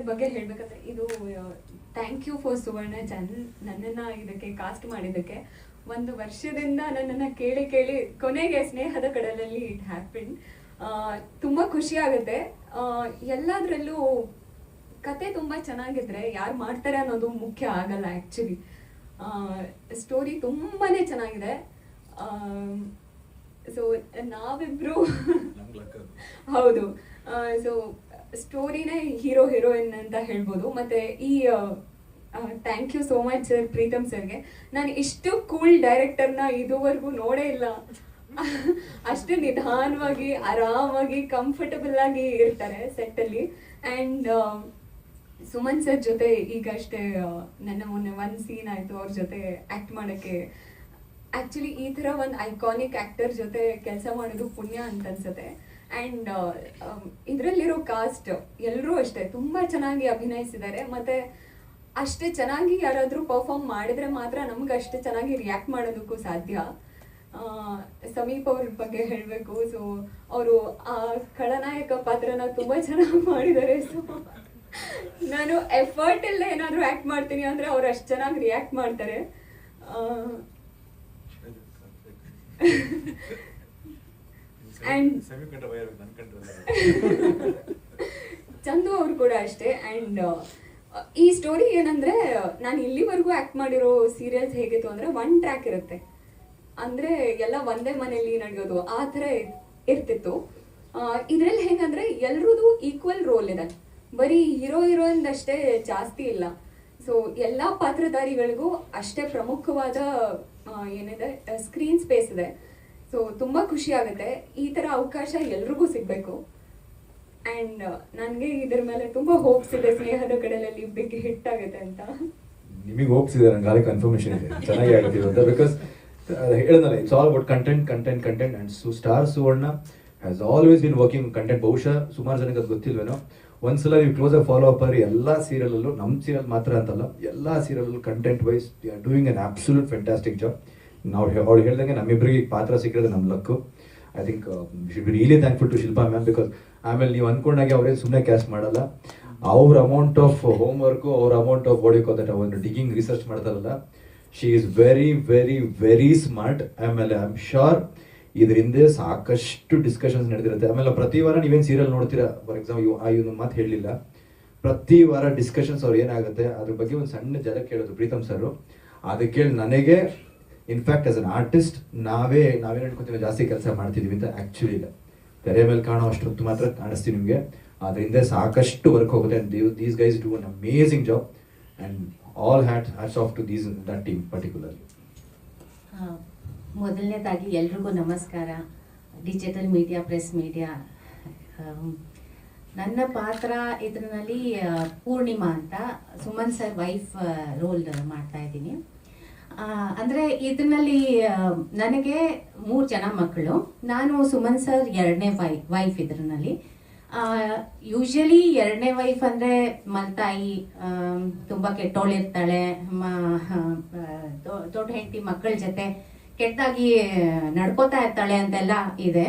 Sir ಬಗ್ಗೆ ಹೇಳ್ಬೇಕಂದ್ರೆ ಇದು ಥ್ಯಾಂಕ್ ಯು ಫಾರ್ ಸುವರ್ಣ ಜನ್ ನನ್ನನ್ನ ಇದಕ್ಕೆ ಕಾಸ್ಟ್ ಮಾಡಿದ್ದಕ್ಕೆ. ಒಂದು ವರ್ಷದಿಂದ ನನ್ನನ್ನು ಕೇಳಿ ಕೇಳಿ ಕೊನೆಗೆ ಸ್ನೇಹದ ಕಡಲಲ್ಲಿ ಇಟ್ ಹ್ಯಾಪಿನ್ ತುಂಬ ಖುಷಿ ಆಗುತ್ತೆ. ಎಲ್ಲದರಲ್ಲೂ ಕತೆ ತುಂಬ ಚೆನ್ನಾಗಿದ್ರೆ ಯಾರು ಮಾಡ್ತಾರೆ ಅನ್ನೋದು ಮುಖ್ಯ ಆಗಲ್ಲ ಆ್ಯಕ್ಚುಲಿ ಸ್ಟೋರಿ ತುಂಬಾ ಚೆನ್ನಾಗಿದೆ. ಸೊ ನಾವಿಬ್ರು ಹೌದು. ಸೊ ಸ್ಟೋರಿನೇ ಹೀರೋ, ಹೀರೋಯಿನ್ ಅಂತ ಹೇಳ್ಬೋದು. ಮತ್ತೆ ಈ thank you so much sir Preetham ಸರ್ಗೆ. ನಾನು ಇಷ್ಟು ಕೂಲ್ ಡೈರೆಕ್ಟರ್ನ ಇದುವರೆಗೂ ನೋಡೇ ಇಲ್ಲ. ಅಷ್ಟು ನಿಧಾನವಾಗಿ, ಆರಾಮಾಗಿ ಕಂಫರ್ಟಬಲ್ ಆಗಿ ಇರ್ತಾರೆ ಸೆಟ್ಟಲ್ಲಿ ಆ್ಯಂಡ್ ಸುಮನ್ ಸರ್ ಜೊತೆ ಈಗಷ್ಟೇ ನನ್ನ ಮೊನ್ನೆ ಒಂದು ಸೀನ್ ಆಯಿತು ಅವ್ರ ಜೊತೆ ಆ್ಯಕ್ಟ್ ಮಾಡೋಕ್ಕೆ. ಆ್ಯಕ್ಚುಲಿ ಈ ತರ ಒಂದು ಐಕಾನಿಕ್ ಆಕ್ಟರ್ ಜೊತೆ ಕೆಲಸ ಮಾಡೋದು ಪುಣ್ಯ ಅಂತ ಅನ್ಸುತ್ತೆ. ಅಂಡ್ ಇದರಲ್ಲಿರೋ ಕಾಸ್ಟ್ ಎಲ್ಲರೂ ಅಷ್ಟೇ ತುಂಬ ಚೆನ್ನಾಗಿ ಅಭಿನಯಿಸಿದ್ದಾರೆ. ಮತ್ತೆ ಅಷ್ಟೇ ಚೆನ್ನಾಗಿ ಯಾರಾದರೂ ಪರ್ಫಾರ್ಮ್ ಮಾಡಿದ್ರೆ ಮಾತ್ರ ನಮ್ಗೆ ಅಷ್ಟೇ ಚೆನ್ನಾಗಿ ರಿಯಾಕ್ಟ್ ಮಾಡೋದಕ್ಕೂ ಸಾಧ್ಯ. ಸಮೀಪ್ ಅವ್ರ ಬಗ್ಗೆ ಹೇಳಬೇಕು. ಸೊ ಅವರು ಆ ಖಳನಾಯಕ ಪಾತ್ರನ ತುಂಬ ಚೆನ್ನಾಗಿ ಮಾಡಿದ್ದಾರೆ. ಸೊ ನಾನು ಎಫರ್ಟ್ ಎಲ್ಲ ಏನಾದರೂ ಆ್ಯಕ್ಟ್ ಮಾಡ್ತೀನಿ ಅಂದರೆ ಅವ್ರು ಅಷ್ಟು ಚೆನ್ನಾಗಿ ರಿಯಾಕ್ಟ್ ಮಾಡ್ತಾರೆ. ಆ, And- ಸೆಮಿ ಕಂಡ ಭಯ ಇರುತ್ತೆ, ನನ್ ಕಂಡ್ರೆ ಚಂದು ಅವ್ರು ಕೂಡ ಅಷ್ಟೇ. ಆ್ಯಂಡ್ ಈ ಸ್ಟೋರಿ ಏನಂದ್ರೆ ನಾನು ಇಲ್ಲಿವರೆಗೂ ಆಕ್ಟ್ ಮಾಡಿರೋ ಸೀರಿಯಲ್ಸ್ ಹೇಗಿತ್ತು ಅಂದ್ರೆ ಒನ್ ಟ್ರ್ಯಾಕ್ ಇರುತ್ತೆ. ಅಂದ್ರೆ ಎಲ್ಲ ಒಂದೇ ಮನೆಯಲ್ಲಿ ನಡೆಯೋದು ಆ ಥರ ಇರ್ತಿತ್ತು. ಇದರಲ್ಲಿ ಹೇಗಂದ್ರೆ ಎಲ್ರದ್ದು ಈಕ್ವಲ್ ರೋಲ್ ಇದೆ. ಬರೀ ಹೀರೋ ಹೀರೋಯಿನ್ ಅಷ್ಟೇ ಜಾಸ್ತಿ ಇಲ್ಲ. ಸೊ ಎಲ್ಲಾ ಪಾತ್ರಧಾರಿಗಳಿಗೂ ಅಷ್ಟೇ ಪ್ರಮುಖವಾದ ಏನಿದೆ ಸ್ಕ್ರೀನ್ ಸ್ಪೇಸ್ ಇದೆ. ಸೊ ತುಂಬಾ ಖುಷಿ ಆಗುತ್ತೆ. ಈ ತರ ಅವಕಾಶ ಎಲ್ರಿಗೂ ಸಿಗ್ಬೇಕು. ಅಂಡ್ ನನಗೆ ಇದ್ರ ಮೇಲೆ ತುಂಬಾ ಹೋಪ್ಸ್ ಇದೆ ಸ್ನೇಹದ ಕಡಲಲ್ಲಿ ಬಿಗ್ ಹಿಟ್ ಆಗುತ್ತೆ ಅಂತ. ನಿಮಗೆ ಹೋಪ್ಸ್ ಇದೆ, ನಂಗೆ ಆಗಲೇ ಕನ್ಫರ್ಮೇಶನ್ ಇದೆ. ಚೆನ್ನಾಗಿ ಆಗುತ್ತೆ ಅಂತ. ಬಿಕಾಸ್ ಹೇಳಿದ್ನಲ್ಲ it's all about content content content and ಸು star Suvarna has always been working content ಬಹುಶಃ ಸುಮಾರು ಜನಕ್ಕೆ ಅದು ಗೊತ್ತಿಲ್ವೇನೋ. ಒಂದ್ಸಲ ನೀವು ಕ್ಲೋಸ್ ಆಗಿ ಫಾಲೋ ಅಪ್ ಆರ್ ಎಲ್ಲ ಸೀರಿಯಲಲ್ಲೂ ನಮ್ಮ ಸೀರಿಯಲ್ ಮಾತ್ರ ಅಂತಲ್ಲ, ಎಲ್ಲ ಸೀರಿಯಲಲ್ಲೂ content wise doing an absolute fantastic job ನಾವು ಅವ್ಳು ಹೇಳ್ದಂಗೆ ನಮ್ಮಿಬ್ಬರಿಗೆ ಪಾತ್ರ ಸಿಕ್ಕಿರೋದು ನಮ್ಮ luck. I think should be really thankful to Shilpa ma'am because ಆಮೇಲೆ ನೀವು ಅಂದ್ಕೊಂಡಾಗೆ ಅವರೇ ಸುಮ್ಮನೆ ಕ್ಯಾಶ್ ಮಾಡಲ್ಲ. ಅವ್ರ ಅಮೌಂಟ್ ಆಫ್ ಹೋಮ್ ವರ್ಕು ಅವ್ರ ಅಮೌಂಟ್ ಆಫ್ ದಟ್ ಒಂದು ಡಿಗಿಂಗ್ ರಿಸರ್ಚ್ ಮಾಡ್ತಾರಲ್ಲ. She is very very very smart ಆಮೇಲೆ ಐ ಆಮ್ ಶೋರ್ ಇದರಿಂದ ಸಾಕಷ್ಟು ಡಿಸ್ಕಷನ್ಸ್ ನಡೆದಿರುತ್ತೆ. ಆಮೇಲೆ ಪ್ರತಿ ವಾರ ನೀವೇನು ಸೀರಿಯಲ್ ನೋಡ್ತೀರಾ? ಫಾರ್ ಎಕ್ಸಾಂಪಲ್ ಇವ್ ಇವನು ಮಾತು ಹೇಳಲಿಲ್ಲ. ಪ್ರತಿ ವಾರ ಡಿಸ್ಕಷನ್ಸ್ ಅವ್ರು ಏನಾಗುತ್ತೆ? ಅದ್ರ ಬಗ್ಗೆ ಒಂದು ಸಣ್ಣ ಜಲ ಕೇಳೋದು ಪ್ರೀತಮ್ ಸರ್ ಅದಕ್ಕೆ ನನಗೆ ಇನ್ಫ್ಯಾಕ್ಟ್ ಆಸ್ ಅನ್ ಆರ್ಟಿಸ್ಟ್ ನಾವೇ ನಾವೇನು ಹೇಳ್ಕೊತೀವಿ ಜಾಸ್ತಿ ಕೆಲಸ ಮಾಡ್ತಿದೀವಿ ಅಂತ ಆಕ್ಚುಲಿ ಇಲ್ಲ. ತೆರೆ ಮೇಲೆ ಕಾಣೋ ಅಷ್ಟೊತ್ತು ಮಾತ್ರ ಕಾಣಿಸ್ತೀವಿ ನಿಮಗೆ. ಅದರಿಂದ ಸಾಕಷ್ಟು ವರ್ಕ್ ಹೋಗುತ್ತೆ these guys do an amazing job and all hat hats off to these that team particularly ಮೊದಲನೇದಾಗಿ ಎಲ್ರಿಗೂ ನಮಸ್ಕಾರ. ಡಿಜಿಟಲ್ ಮೀಡಿಯಾ ಪ್ರೆಸ್ ಮೀಡಿಯಾ ನನ್ನ ಪಾತ್ರ ಇದರಲ್ಲಿ ಪೂರ್ಣಿಮಾ ಅಂತ ಸುಮನ್ ಸರ್ ವೈಫ್ ರೋಲ್ ಮಾಡ್ತಾ ಇದ್ದೀನಿ. ಅಂದ್ರೆ ಇದರಲ್ಲಿ ನನಗೆ ಮೂರು ಜನ ಮಕ್ಕಳು. ನಾನು ಸುಮನ್ ಸರ್ ಎರಡನೇ ವೈ ವೈಫ್ ಇದ್ರಲ್ಲಿ ಯೂಶಲಿ ಎರಡನೇ ವೈಫ್ ಅಂದ್ರೆ ಮಲ್ತಾಯಿ ತುಂಬ ಕೆಟ್ಟೋಳಿರ್ತಾಳೆ ದೊಡ್ಡ ಹೆಂಡತಿ ಮಕ್ಕಳ ಜೊತೆ ಕೆಟ್ಟದಾಗಿ ನಡ್ಕೋತಾ ಇರ್ತಾಳೆ ಅಂತೆಲ್ಲ ಇದೆ.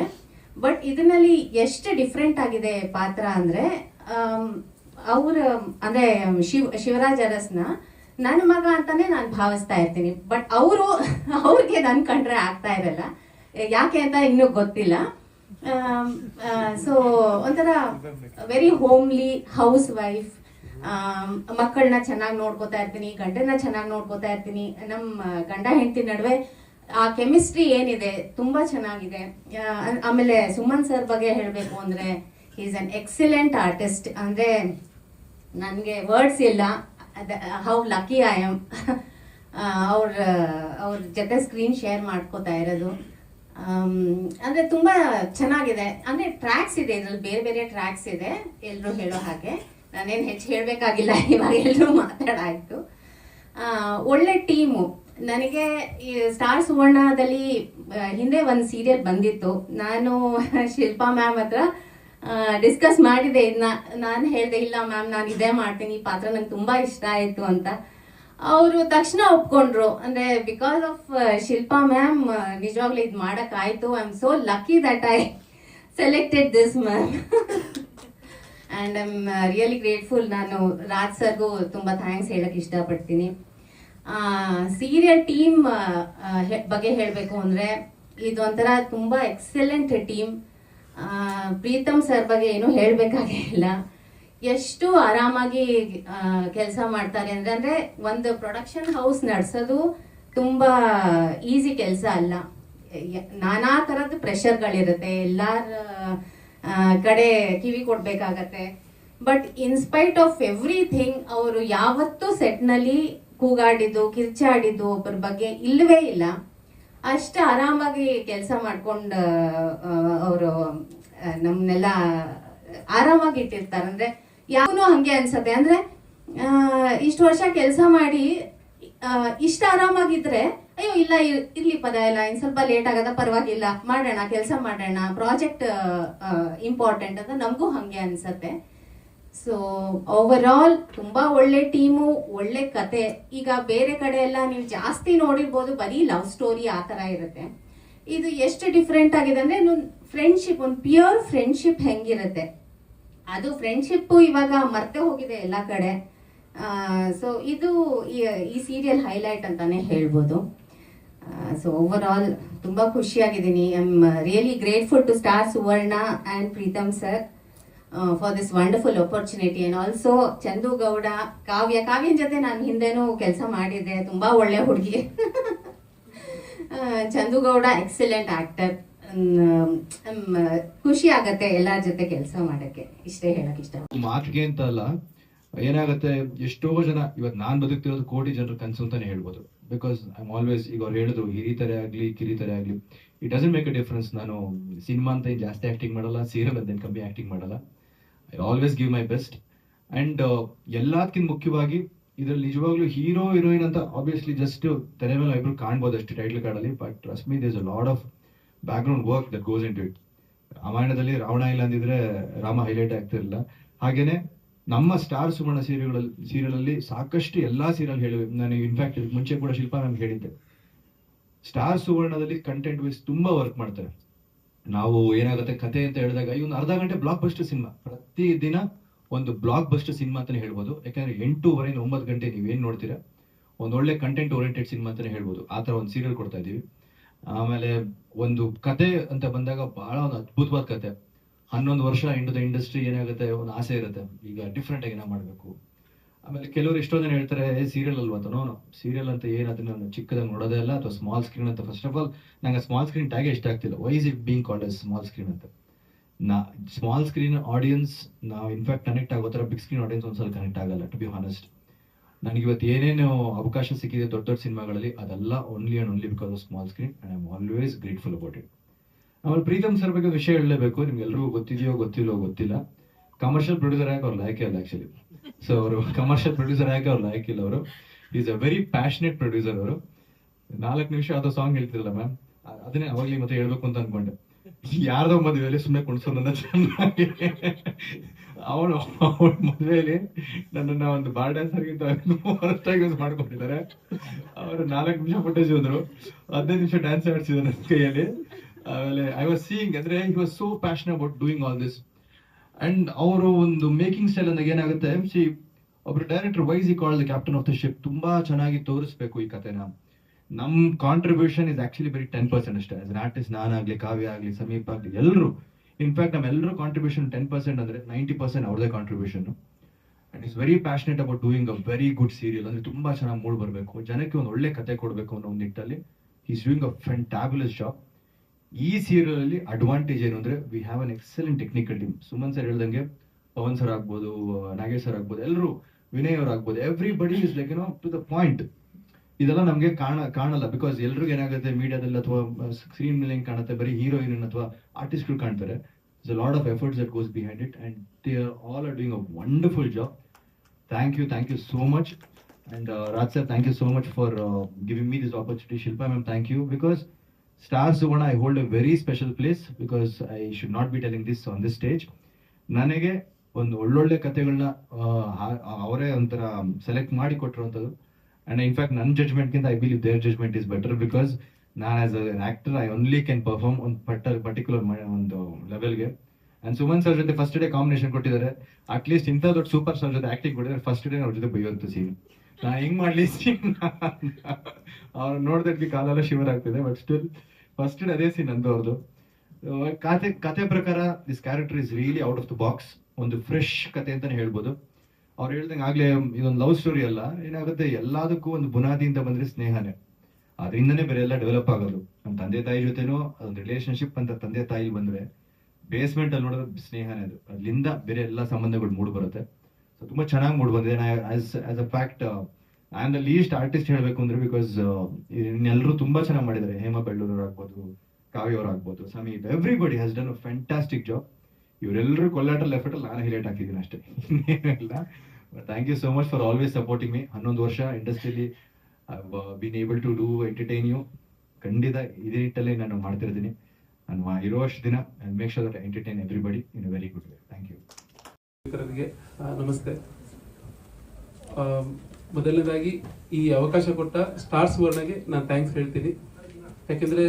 ಬಟ್ ಇದರಲ್ಲಿ ಎಷ್ಟು ಡಿಫ್ರೆಂಟ್ ಆಗಿದೆ ಪಾತ್ರ ಅಂದ್ರೆ ಅವ್ರ, ಅಂದ್ರೆ ಶಿವ, ಶಿವರಾಜ್ ಅರಸ್ನ ನನ್ನ ಮಗ ಅಂತಾನೆ ನಾನು ಭಾವಿಸ್ತಾ ಇರ್ತೀನಿ. ಬಟ್ ಅವರು, ಅವ್ರಿಗೆ ನನ್ ಕಂಡ್ರೆ ಆಗ್ತಾ ಇರಲ್ಲ ಯಾಕೆ ಅಂತ ಇನ್ನೂ ಗೊತ್ತಿಲ್ಲ. ಸೊ ಒಂಥರ ವೆರಿ ಹೋಮ್ಲಿ ಹೌಸ್ ವೈಫ್ ಮಕ್ಕಳನ್ನ ಚೆನ್ನಾಗಿ ನೋಡ್ಕೋತಾ ಇರ್ತೀನಿ ಗಂಡನ ಚೆನ್ನಾಗಿ ನೋಡ್ಕೋತಾ ಇರ್ತೀನಿ. ನಮ್ಮ ಗಂಡ ಹೆಂಡತಿ ನಡುವೆ ಆ ಕೆಮಿಸ್ಟ್ರಿ ಏನಿದೆ, ತುಂಬಾ ಚೆನ್ನಾಗಿದೆ. ಆಮೇಲೆ ಸುಮನ್ ಸರ್ ಬಗ್ಗೆ ಹೇಳಬೇಕು ಅಂದ್ರೆ ಈಸ್ ಅನ್ ಎಕ್ಸಲೆಂಟ್ ಆರ್ಟಿಸ್ಟ್ ಅಂದ್ರೆ, ನನಗೆ ವರ್ಡ್ಸ್ ಇಲ್ಲ. ಹೌ ಲಕ್ಕಿ ಐ ಆಮ್ ಅವ್ರ ಅವ್ರ ಜೊತೆ ಸ್ಕ್ರೀನ್ ಶೇರ್ ಮಾಡ್ಕೋತಾ ಇರೋದು. ಅಂದರೆ ತುಂಬಾ ಚೆನ್ನಾಗಿದೆ. ಅಂದ್ರೆ ಟ್ರ್ಯಾಕ್ಸ್ ಇದೆ, ಇದ್ರಲ್ಲಿ ಬೇರೆ ಬೇರೆ ಟ್ರ್ಯಾಕ್ಸ್ ಇದೆ. ಎಲ್ಲರೂ ಹೇಳೋ ಹಾಗೆ. ನಾನೇನು ಹೆಚ್ಚು ಹೇಳಬೇಕಾಗಿಲ್ಲ, ಇವಾಗ ಎಲ್ಲರೂ ಮಾತಾಡಾಯ್ತು. ಒಳ್ಳೆ ಟೀಮು ನನಗೆ ಸ್ಟಾರ್ ಸುವರ್ಣದಲ್ಲಿ ಹಿಂದೆ ಒಂದು ಸೀರಿಯಲ್ ಬಂದಿತ್ತು. ನಾನು ಶಿಲ್ಪಾ ಮ್ಯಾಮ್ ಹತ್ರ ಡಿಸ್ಕಸ್ ಮಾಡಿದೆ. ಇದನ್ನ ನಾನು ಹೇಳ್ದೆ, ಇಲ್ಲ ಮ್ಯಾಮ್, ನಾನು ಇದೇ ಮಾಡ್ತೀನಿ. ಈ ಪಾತ್ರ ನಂಗೆ ತುಂಬ ಇಷ್ಟ ಆಯಿತು ಅಂತ. ಅವರು ತಕ್ಷಣ ಒಪ್ಕೊಂಡ್ರು. ಅಂದರೆ ಬಿಕಾಸ್ ಆಫ್ ಶಿಲ್ಪಾ ಮ್ಯಾಮ್ ನಿಜವಾಗ್ಲೂ ಇದು ಮಾಡೋಕ್ಕಾಯಿತು I am so lucky that I selected this ma'am and I am really grateful ನಾನು ರಾಜ್ ಸರ್ಗೂ ತುಂಬ ಥ್ಯಾಂಕ್ಸ್ ಹೇಳಕ್ಕೆ ಇಷ್ಟಪಡ್ತೀನಿ. ಸೀರಿಯಲ್ ಟೀಮ್ ಬಗ್ಗೆ ಹೇಳಬೇಕು ಅಂದರೆ, ಇದೊಂಥರ ತುಂಬ ಎಕ್ಸಲೆಂಟ್ ಟೀಮ್ ಪ್ರೀತಮ್ ಸರ್ ಬಗ್ಗೆ ಏನೂ ಹೇಳಬೇಕಾಗಿಲ್ಲ. ಎಷ್ಟು ಆರಾಮಾಗಿ ಕೆಲಸ ಮಾಡ್ತಾರೆ ಅಂದ್ರೆ, ಅಂದರೆ ಒಂದು ಪ್ರೊಡಕ್ಷನ್ ಹೌಸ್ ನಡೆಸೋದು ತುಂಬಾ ಈಸಿ ಕೆಲಸ ಅಲ್ಲ. ನಾನಾ ತರದ ಪ್ರೆಷರ್ಗಳಿರುತ್ತೆ ಎಲ್ಲರ ಕಡೆ ಕಿವಿ ಕೊಡಬೇಕಾಗತ್ತೆ. ಬಟ್ ಇನ್ಸ್ಪೈಟ್ ಆಫ್ ಎವ್ರಿಥಿಂಗ್ ಅವರು ಯಾವತ್ತೂ ಸೆಟ್ನಲ್ಲಿ ಕೂಗಾಡಿದ್ದು, ಕಿರ್ಚಾಡಿದ್ದು ಒಬ್ಬರ ಬಗ್ಗೆ ಇಲ್ಲವೇ ಇಲ್ಲ. ಅಷ್ಟು ಆರಾಮಾಗಿ ಕೆಲಸ ಮಾಡ್ಕೊಂಡು ಅವರು ನಮ್ಮನ್ನೆಲ್ಲ ಆರಾಮಾಗಿ ಇಟ್ಟಿರ್ತಾರೆ. ಅಂದ್ರೆ ಯಾವನು ಹಂಗೆ ಅನ್ಸತ್ತೆ. ಅಂದ್ರೆ ಇಷ್ಟು ವರ್ಷ ಕೆಲಸ ಮಾಡಿ ಇಷ್ಟ ಆರಾಮಾಗಿದ್ರೆ, ಅಯ್ಯೋ, ಇಲ್ಲ ಇರ್- ಇರ್ಲಿ ಪದ ಇಲ್ಲ ಇನ್ ಸ್ವಲ್ಪ ಲೇಟ್ ಆಗದ, ಪರವಾಗಿಲ್ಲ, ಮಾಡೋಣ, ಕೆಲಸ ಮಾಡೋಣ ಪ್ರಾಜೆಕ್ಟ್ ಇಂಪಾರ್ಟೆಂಟ್ ಅಂತ ನಮಗೂ ಹಂಗೆ ಅನ್ಸತ್ತೆ. ಸೊ ಓವರ್ ಆಲ್ ತುಂಬಾ ಒಳ್ಳೆ ಟೀಮು, ಒಳ್ಳೆ ಕತೆ. ಈಗ ಬೇರೆ ಕಡೆ ಎಲ್ಲ ನೀವು ಜಾಸ್ತಿ ನೋಡಿರ್ಬೋದು, ಬರೀ ಲವ್ ಸ್ಟೋರಿ ಆ ತರ ಇರುತ್ತೆ. ಇದು ಎಷ್ಟು ಡಿಫ್ರೆಂಟ್ ಆಗಿದೆ ಅಂದ್ರೆ ಫ್ರೆಂಡ್ಶಿಪ್ ಒಂದು ಪ್ಯೂರ್ ಫ್ರೆಂಡ್ಶಿಪ್ ಹೆಂಗಿರುತ್ತೆ. ಅದು ಫ್ರೆಂಡ್ಶಿಪ್ ಇವಾಗ ಮರ್ತೆ ಹೋಗಿದೆ ಎಲ್ಲ ಕಡೆ. ಸೊ ಇದು ಈ ಸೀರಿಯಲ್ ಹೈಲೈಟ್ ಅಂತಾನೆ ಹೇಳ್ಬೋದು. ಸೊ ಓವರ್ ಆಲ್ ತುಂಬಾ ಖುಷಿಯಾಗಿದ್ದೀನಿ. I am really grateful to star Suvarna and Preetham sir for this wonderful opportunity and also Chandu Gowda Kavya ಕಾವ್ಯನ ಜೊತೆ ನಾನು ಹಿಂದೆನೂ ಕೆಲಸ ಮಾಡಿದ್ದೆ. ತುಂಬಾ ಒಳ್ಳೆ ಹುಡುಗಿ. ಚಂದು ಗೌಡ ಎಕ್ಸಲೆಂಟ್ ಆಕ್ಟರ್ ಖುಷಿ ಆಗತ್ತೆ ಎಲ್ಲರ ಜೊತೆ ಕೆಲಸ ಮಾಡಕ್ಕೆ. ಇಷ್ಟೇ ಹೇಳಕ್ ಇಷ್ಟ ಮಾತಿಗೆ ಅಂತ ಅಲ್ಲ, ಏನಾಗುತ್ತೆ, ಎಷ್ಟೋ ಜನ ಇವತ್ತು ನಾನ್ ಬದುಕ್ತಿರೋದು ಕೋಟಿ ಜನರ ಕನ್ಸು ಅಂತಾನೆ ಹೇಳ್ಬೋದು. ಬಿಕಾಸ್ ಐ ಆಲ್ವೇಸ್ ಈಗ ಅವ್ರು ಹೇಳಿದ್ರು, ಹಿರಿತರೆ ಆಗ್ಲಿ, ಕಿರಿತರೆ ಆಗ್ಲಿ it doesn't make a difference ನಾನು ಸಿನಿಮಾ ಅಂತ ಜಾಸ್ತಿ ಆಕ್ಟಿಂಗ್ ಮಾಡಲ್ಲ ಸೀರಿಯಲ್ ಅಂತ ಕಮ್ಮಿ ಆಕ್ಟಿಂಗ್ ಮಾಡಲ್ಲ. I always give my best and ಎಲ್ಲದಕ್ಕಿಂತ ಮುಖ್ಯವಾಗಿ ಇದರಲ್ಲಿ ನಿಜವಾಗ್ಲೂ ಹೀರೋ, ಹೀರೋಯಿನ್ ಅಂತ ಆಬ್ವಿಯಸ್ಲಿ ಜಸ್ಟ್ ತೆರೆ ಮೇಲೆ ಇಬ್ರು ಕಾಣ್ಬೋದು ಅಷ್ಟೇ ಟೈಟ್ಲ್ ಕಾರ್ಡಲ್ಲಿ but trust me does a load of background work that goes into it ರಾಮಾಯಣದಲ್ಲಿ ರಾವಣ ಇಲ್ಲ ಅಂದಿದ್ರೆ ರಾಮ ಹೈಲೈಟ್ ಆಗ್ತಿರಲಿಲ್ಲ. ಹಾಗೇನೆ ನಮ್ಮ ಸ್ಟಾರ್ ಸುವರ್ಣ ಸೀರಿಯಲ್ ಸೀರಿಯಲ್ ಅಲ್ಲಿ ಸಾಕಷ್ಟು ಎಲ್ಲಾ ಸೀರಿಯಲ್ ಹೇಳಿವೆ. ನಾನು ಇನ್ಫ್ಯಾಕ್ಟ್ ಮುಂಚೆ ಕೂಡ ಶಿಲ್ಪಾ ನಮ್ಗೆ ಹೇಳಿದ್ದೆ. ಸ್ಟಾರ್ ಸುವರ್ಣದಲ್ಲಿ ಕಂಟೆಂಟ್ ವೈಸ್ ತುಂಬಾ ವರ್ಕ್ ಮಾಡ್ತಾರೆ. ನಾವು ಏನಾಗುತ್ತೆ ಕತೆ ಅಂತ ಹೇಳಿದಾಗ ಈ ಅರ್ಧ ಗಂಟೆ ಬ್ಲಾಕ್ ಬಸ್ಟ್ ಸಿನಿಮಾ ಪ್ರತಿ ದಿನ ಒಂದು ಬ್ಲಾಕ್ ಬಸ್ಟ್ ಸಿನಿಮಾ ಅಂತಾನೆ ಹೇಳ್ಬೋದು. ಯಾಕಂದ್ರೆ ಎಂಟೂವರೆಯಿಂದ ಒಂಬತ್ತು ಗಂಟೆ ನೀವೇನ್ ನೋಡ್ತೀರಾ? ಒಂದು ಒಳ್ಳೆ ಕಂಟೆಂಟ್ ಓರಿಯೆಂಟೆಡ್ ಸಿನಿಮಾ ಅಂತಾನೆ ಹೇಳ್ಬೋದು. ಆ ಥರ ಒಂದು ಸೀರಿಯಲ್ ಕೊಡ್ತಾ ಇದ್ದೀವಿ. ಆಮೇಲೆ ಒಂದು ಕತೆ ಅಂತ ಬಂದಾಗ ಬಹಳ ಒಂದು ಅದ್ಭುತವಾದ ಕತೆ. ಹನ್ನೊಂದು ವರ್ಷ ಇಂಡದ ಇಂಡಸ್ಟ್ರಿ ಏನಾಗುತ್ತೆ? ಒಂದು ಆಸೆ ಇರುತ್ತೆ. ಈಗ ಡಿಫ್ರೆಂಟ್ ಆಗಿ ಏನೋ ಮಾಡಬೇಕು? ಆಮೇಲೆ ಕೆಲವರು ಎಷ್ಟೋ ಜನ ಹೇಳ್ತಾರೆ ಸೀರಿಯಲ್ ಅಲ್ವಾ ಅಂತ ನೋನು ಸೀರಿಯಲ್ ಅಂತ ಏನು ಅದನ್ನ ನಾನು ಚಿಕ್ಕದಾಗಿ ನೋಡೋದೇ ಇಲ್ಲ ಅಥವಾ ಸ್ಮಾಲ್ ಸ್ಕ್ರೀನ್ ಅಂತ. ಫಸ್ಟ್ ಆಫ್ ಆಲ್ ನಂಗೆ ಸ್ಮಾಲ್ ಸ್ಕ್ರೀನ್ ಟ್ಯಾಗೆ ಇಷ್ಟ ಆಗ್ತಿಲ್ಲ. Why's it being called as small screen ಅಂತ? ನಾ ಸ್ಮಾಲ್ ಸ್ಕ್ರೀನ್ ಆಡಿಯನ್ಸ್ ನಾವು ಇನ್ಫ್ಯಾಕ್ಟ್ ಕನೆಕ್ಟ್ ಆಗೋ ಥರ ಬಿಗ್ ಸ್ಕ್ರೀನ್ ಆಡಿಯನ್ಸ್ ಒಂದ್ಸಲ ಕನೆಕ್ಟ್ ಆಗಲ್ಲ ಟು ಬಿ ಹಾನೆಸ್ಟ್ ನನಗೆ ಇವತ್ತು ಏನೇನು ಅವಕಾಶ ಸಿಕ್ಕಿದೆ ದೊಡ್ಡ ದೊಡ್ಡ ಸಿನಿಮಾಗಳಲ್ಲಿ, ಅದೆಲ್ಲ only and only because of small screen and I am always grateful about it ಆಮೇಲೆ ಪ್ರೀತಮ್ ಸರ್ ಬಗ್ಗೆ ವಿಷಯ ಹೇಳಲೇಬೇಕು. ನಿಮ್ಗೆ ಎಲ್ರಿಗೂ ಗೊತ್ತಿದೆಯೋ ಗೊತ್ತಿಲ್ಲೋ ಗೊತ್ತಿಲ್ಲ. ಕಮರ್ಷಿಯಲ್ ಪ್ರೊಡ್ಯೂಸರ್ ಆಗಿ ಅವ್ರು ಲಾಯಕೆ ಅಲ್ಲ ಆಕ್ಚುಲಿ ಸೊ ಅವರು ಕಮರ್ಷಿಯಲ್ ಪ್ರೊಡ್ಯೂಸರ್ ಆಗಿ ಅವ್ರು ಲಾಯಕಿಲ್ಲ ಅವರು? Is a very passionate producer ಅವರು. ನಾಲ್ಕು ನಿಮಿಷ ಯಾವ್ದೋ ಸಾಂಗ್ ಹೇಳ್ತಿರಲ್ಲ ಮ್ಯಾಮ್ ಅದನ್ನೇ ಅವಾಗ್ಲಿ ಮತ್ತೆ ಹೇಳ್ಬೇಕು ಅಂತ ಅನ್ಕೊಂಡೆ. ಯಾರ್ದೋ ಮದುವೆಯಲ್ಲಿ ಸುಮ್ಮನೆ ಕುಣಿಸೋದನ್ನ ಚೆನ್ನಾಗಿ. ಅವನು, ಅವಳ ಮದುವೆಯಲ್ಲಿ ನನ್ನನ್ನ ಒಂದು ಬಾರ್ ಡ್ಯಾನ್ಸರ್ಗಿಂತ ಹೊರತಾಗಿ ಯೂಸ್ ಮಾಡ್ಕೊಂಡಿದ್ದಾರೆ. ಅವರು ನಾಲ್ಕು ನಿಮಿಷ ಫುಟೇಜ್ ಹೋದ್ರು. ಹದಿನೈದು ನಿಮಿಷ ಡ್ಯಾನ್ಸ್ ಆಡ್ಸಿದ್ರು ನನ್ನ ಕೈಯಲ್ಲಿ. ಆಮೇಲೆ ಐ ವಾಸ್ ಸೀಯಿಂಗ್ ಅಂದ್ರೆ he was so passion about doing all this and ಅವರು ಒಂದು ಮೇಕಿಂಗ್ ಸ್ಟೈಲ್ ಅಂದಾಗ ಏನಾಗುತ್ತೆ ಸಿ ಒಬ್ರು ಡೈರೆಕ್ಟರ್ ವೈಸ್ ಈ call the captain of the ship ತುಂಬಾ ಚೆನ್ನಾಗಿ ತೋರಿಸ್ಬೇಕು ಈ ಕಥೆನ. ನಮ್ ಕಾಂಟ್ರಿಬ್ಯೂಷನ್ ಇಸ್ ಆಕ್ಚುಲಿ ಬರೀ ಟೆನ್ ಪರ್ಸೆಂಟ್ ಅಷ್ಟೇ. ಆಸ್ ಆರ್ಟಿಸ್ಟ್ ನಾನಾಗ್ಲಿ, ಕಾವ್ಯ ಆಗ್ಲಿ, ಸಮೀಪ ಆಗ್ಲಿ ಎಲ್ಲರೂ ಇನ್ಫ್ಯಾಕ್ಟ್ ನಮ್ಮ ಎಲ್ಲರೂ ಕಾಂಟ್ರಿಬ್ಯೂಷನ್ ಟೆನ್ ಪರ್ಸೆಂಟ್ ಅಂದ್ರೆ ನೈಂಟಿ ಪರ್ಸೆಂಟ್ ಅವ್ರದೇ contribution and is very passionate about doing a very good serial ಅಂದ್ರೆ ತುಂಬಾ ಚೆನ್ನಾಗಿ ಮೂಡ್ ಬರಬೇಕು. ಜನಕ್ಕೆ ಒಂದು ಒಳ್ಳೆ ಕತೆ ಕೊಡಬೇಕು ಅನ್ನೋ ಒಂದು ನಿಟ್ಟಲ್ಲಿ. Is doing a fantabulous job ಈ ಸೀರಿಯಲ್ ಅಲ್ಲಿ ಅಡ್ವಾಂಟೇಜ್ ಏನು ಅಂದ್ರೆ we have an excellent technical team Suman sir ಹೇಳ್ದಂಗೆ, ಪವನ್ ಸರ್ ಆಗ್ಬೋದು, ನಾಗೇಶ್ ಸರ್ ಆಗ್ಬೋದು, ಎಲ್ಲರೂ ವಿನಯ್ ಅವ್ರು ಆಗ್ಬೋದು ಎವ್ರಿ ಬಡಿ ಇಸ್ ಲೈಕ್ ಏನೋ ಟು ದ ಪಾಯಿಂಟ್ ಇದೆಲ್ಲ ನಮಗೆ ಕಾಣ, ಕಾಣಲ್ಲ ಬಿಕಾಸ್ ಎಲ್ರಿಗೂ ಏನಾಗುತ್ತೆ ಮೀಡಿಯಾದಲ್ಲಿ ಅಥವಾ ಸ್ಕ್ರೀನ್ ಮೇಲೆ ಹೆಂಗ್ ಕಾಣುತ್ತೆ, ಬರೀ ಹೀರೋಯಿನ್ ಅಥವಾ ಆರ್ಟಿಸ್ಟ್ಗಳು ಕಾಣ್ತಾರೆ. Is a lot of efforts that goes behind it and they are all are doing a wonderful job thank you thank you so much and Raj sir thank you so much for giving me this opportunity Shilpa ma'am thank you because star Suvarna I hold a very special place because I should not be telling this on this stage ನನಗೆ ಒಂದು ಒಳ್ಳೊಳ್ಳೆ ಕಥೆಗಳನ್ನ ಅವರೇ ಒಂಥರ select ಮಾಡಿ ಕೊಟ್ಟಿರುವಂಥದ್ದು. And in fact ನನ್ನ ಜಜ್ಮೆಂಟ್ಗಿಂತ I believe their judgment is better because ನಾನು as an actor I only can perform ಒಂದು ಪರ್ಟ ಪರ್ಟಿಕ್ಯುಲರ್ ಒಂದು ಲೆವೆಲ್ಗೆ ಅಂಡ್ ಸುಮನ್ ಸರ್ ಜೊತೆ ಫಸ್ಟ್ ಡೇ ಕಾಂಬಿನೇಷನ್ ಕೊಟ್ಟಿದ್ದಾರೆ. ಅಟ್ಲೀಸ್ಟ್ ಇಂಥ ದೊಡ್ಡ ಸೂಪರ್ ಸ್ಟಾರ್ ಜೊತೆ ಆಕ್ಟಿಂಗ್ ಕೊಟ್ಟಿದ್ದಾರೆ. ಫಸ್ಟ್ ಡೇ ಅವ್ರ ಜೊತೆ ಬೈಯೋದು ಸೀನ್ ನಾ ಹೆಂಗ್ ಮಾಡ್ಲಿ ಸೀನ್ ಅವ್ರು ನೋಡ್ದಕ್ಕೆ ಕಾಲೆಲ್ಲ ಶಿವರ್ ಆಗ್ತಿದೆ ಬಟ್ ಸ್ಟಿಲ್ ಫಸ್ಟ್ ಅದೇ ಸೀನ್ ನಂದು ಅವ್ರದ್ದು ಕತೆ ಕತೆ ಪ್ರಕಾರ this character is really out of the box ಒಂದು ಫ್ರೆಶ್ ಕತೆ ಅಂತಾನೆ ಹೇಳ್ಬೋದು. ಅವ್ರು ಹೇಳ್ದಂಗೆ ಆಗ್ಲೇ ಇದೊಂದು ಲವ್ ಸ್ಟೋರಿ ಅಲ್ಲ, ಏನಾಗುತ್ತೆ ಎಲ್ಲದಕ್ಕೂ ಒಂದು ಬುನಾದಿಯಿಂದ ಬಂದ್ರೆ ಸ್ನೇಹನೇ. ಅದರಿಂದನೇ ಬೇರೆ ಎಲ್ಲ ಡೆವಲಪ್ ಆಗೋದು. ನಮ್ಮ ತಂದೆ ತಾಯಿ ಜೊತೆನೂ ಅದೊಂದು ರಿಲೇಶನ್ಶಿಪ್ ಅಂತ ತಂದೆ ತಾಯಿ ಬಂದ್ರೆ ಬೇಸ್ಮೆಂಟ್ ಅಲ್ಲಿ ನೋಡೋದು ಸ್ನೇಹನೇ ಅದು. ಅಲ್ಲಿಂದ ಬೇರೆ ಎಲ್ಲ ಸಂಬಂಧಗಳು ಮೂಡ್ ಬರುತ್ತೆ ಸೊ ತುಂಬಾ ಚೆನ್ನಾಗಿ ಮೂಡ್ ಬಂದಿದೆ. ಆಸ್ ಅ ಫ್ಯಾಕ್ಟ್ ಐ ಅಲ್ಲಿ ಲೀಸ್ಟ್ ಆರ್ಟಿಸ್ಟ್ ಹೇಳಬೇಕು ಅಂದ್ರೆ ಬಿಕಾಸ್ ಇನ್ನೆಲ್ಲರೂ ತುಂಬಾ ಚೆನ್ನಾಗಿ ಮಾಡಿದ್ದಾರೆ. ಹೇಮಾ ಬೆಳ್ಳೂರು ಆಗ್ಬೋದು ಕಾವ್ಯ ಅವ್ರು ಆಗ್ಬೋದು Sameep everybody has done a fantastic job ಇವರೆಲ್ಲರೂ ಕೊಲ್ಲಾಟಲ್ ಎಫರ್ಟ್ ಅಲ್ಲಿ ನಾನು ಹೈಲೈಟ್ ಹಾಕಿದ್ದೀನಿ ಅಷ್ಟೇ. ಇನ್ನೇನಿಲ್ಲ. Thank you so much for always supporting me ಹನ್ನೊಂದು ವರ್ಷ ಇಂಡಸ್ಟ್ರಿಯಲ್ಲಿ been able to do entertain you ಖಂಡಿತ ಇದೇ ನಿಟ್ಟಲ್ಲಿ ನಾನು ಮಾಡ್ತಿರ್ತೀನಿ. ನಾನು ಇರುವಷ್ಟು ದಿನ make sure that entertain everybody in very good way thank you ನಮಸ್ತೆ. ಮೊದಲನೇದಾಗಿ ಈ ಅವಕಾಶ ಕೊಟ್ಟ ಸ್ಟಾರ್ ಸುವರ್ಣಗೆ ನಾನು ಥ್ಯಾಂಕ್ಸ್ ಹೇಳ್ತೀನಿ. ಯಾಕೆಂದರೆ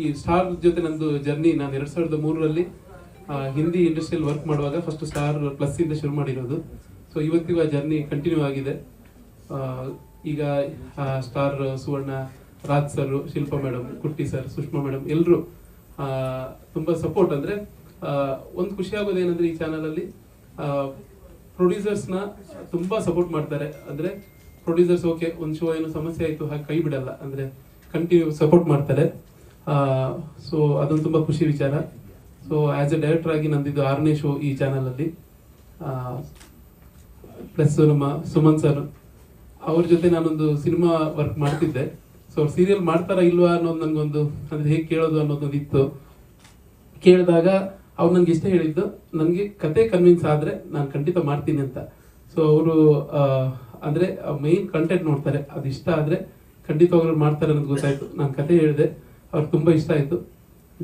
ಈ ಸ್ಟಾರ್ ಜೊತೆ ನಂದು ಜರ್ನಿ ನಾನು ಎರಡು ಸಾವಿರದ ಮೂರರಲ್ಲಿ ಹಿಂದಿ ಇಂಡಸ್ಟ್ರಿಯಲ್ಲಿ ವರ್ಕ್ ಮಾಡುವಾಗ ಫಸ್ಟ್ ಸ್ಟಾರ್ ಪ್ಲಸ್ ಇಂದ ಶುರು ಮಾಡಿರೋದು. ಸೊ ಇವತ್ತಿಗೂ ಆ ಜರ್ನಿ ಕಂಟಿನ್ಯೂ ಆಗಿದೆ. ಈಗ star Suvarna, Raj sir Shilpa madam Kutti sir Sushma madam ಎಲ್ಲರೂ ತುಂಬಾ ಸಪೋರ್ಟ್ ಅಂದ್ರೆ ಒಂದು ಖುಷಿ ಏನಂದ್ರೆ ಈ ಚಾನಲ್ ಅಲ್ಲಿ ಪ್ರೊಡ್ಯೂಸರ್ಸ್ನ ತುಂಬಾ ಸಪೋರ್ಟ್ ಮಾಡ್ತಾರೆ. ಅಂದ್ರೆ ಪ್ರೊಡ್ಯೂಸರ್ಸ್ ಓಕೆ ಒಂದು ಶೋ ಏನೋ ಸಮಸ್ಯೆ ಆಯ್ತು, ಹಾಗೆ ಕೈ ಬಿಡಲ್ಲ. ಅಂದ್ರೆ ಕಂಟಿನ್ಯೂ ಸಪೋರ್ಟ್ ಮಾಡ್ತಾರೆ. ಸೊ ಅದೊಂದು ತುಂಬಾ ಖುಷಿ ವಿಚಾರ. ಸೊ ಆಸ್ ಎ ಡೈರೆಕ್ಟರ್ ಆಗಿ ನಂದಿದ್ದು ಆರನೇ ಶೋ ಈ ಚಾನಲಲ್ಲಿ ಪ್ಲಸ್ ನಮ್ಮ ಸುಮನ್ ಸರ್ ಅವ್ರ ಜೊತೆ ನಾನೊಂದು ಸಿನಿಮಾ ವರ್ಕ್ ಮಾಡ್ತಿದ್ದೆ. ಸೊ ಅವ್ರು ಸೀರಿಯಲ್ ಮಾಡ್ತಾರಾ ಇಲ್ವಾ ಅನ್ನೋದು ನನ್ಗೊಂದು ಅಂದ್ರೆ ಹೇಗೆ ಕೇಳೋದು ಅನ್ನೋದೊಂದು ಇತ್ತು ಕೇಳಿದಾಗ ಅವ್ರು ನನ್ಗೆ ಇಷ್ಟ ಹೇಳಿದ್ದು, ನನಗೆ ಕತೆ ಕನ್ವಿನ್ಸ್ ಆದ್ರೆ ನಾನು ಖಂಡಿತ ಮಾಡ್ತೀನಿ ಅಂತ. ಸೊ ಅವರು ಅಂದ್ರೆ ಮೈನ್ ಕಂಟೆಂಟ್ ನೋಡ್ತಾರೆ. ಅದು ಇಷ್ಟ ಆದ್ರೆ ಖಂಡಿತವಾಗ್ಲೂ ಮಾಡ್ತಾರೆ ಅನ್ನೋದು ಗೊತ್ತಾಯ್ತು. ನಾನು ಕತೆ ಹೇಳಿದೆ ಅವ್ರಿಗೆ ತುಂಬಾ ಇಷ್ಟ ಆಯ್ತು.